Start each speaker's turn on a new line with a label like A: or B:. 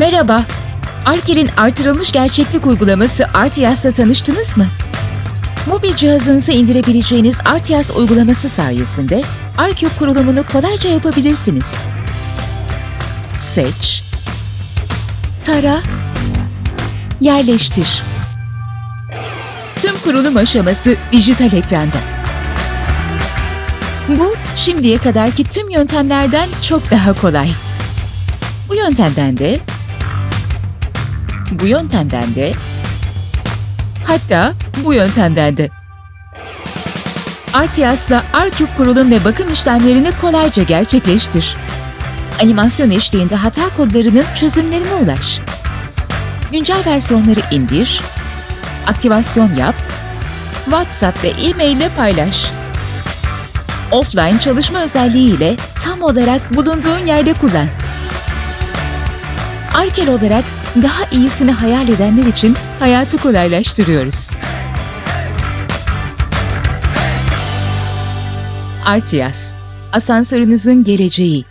A: Merhaba. Arkel'in artırılmış gerçeklik uygulaması Artias'la tanıştınız mı? Mobil cihazınıza indirebileceğiniz Artias uygulaması sayesinde Arküp kurulumunu kolayca yapabilirsiniz. Seç, tara, yerleştir. Tüm kurulum aşaması dijital ekranda. Bu şimdiye kadarki tüm yöntemlerden çok daha kolay. Bu yöntemden de bu yöntemden de hatta bu yöntemden de. Artias'la Arcube kurulum ve bakım işlemlerini kolayca gerçekleştir. Animasyon eşliğinde hata kodlarının çözümlerine ulaş. Güncel versiyonları indir, aktivasyon yap, WhatsApp ve e-mail ile paylaş. Offline çalışma özelliğiyle tam olarak bulunduğun yerde kullan. Arkel olarak daha iyisini hayal edenler için hayatı kolaylaştırıyoruz. Artias, asansörünüzün geleceği.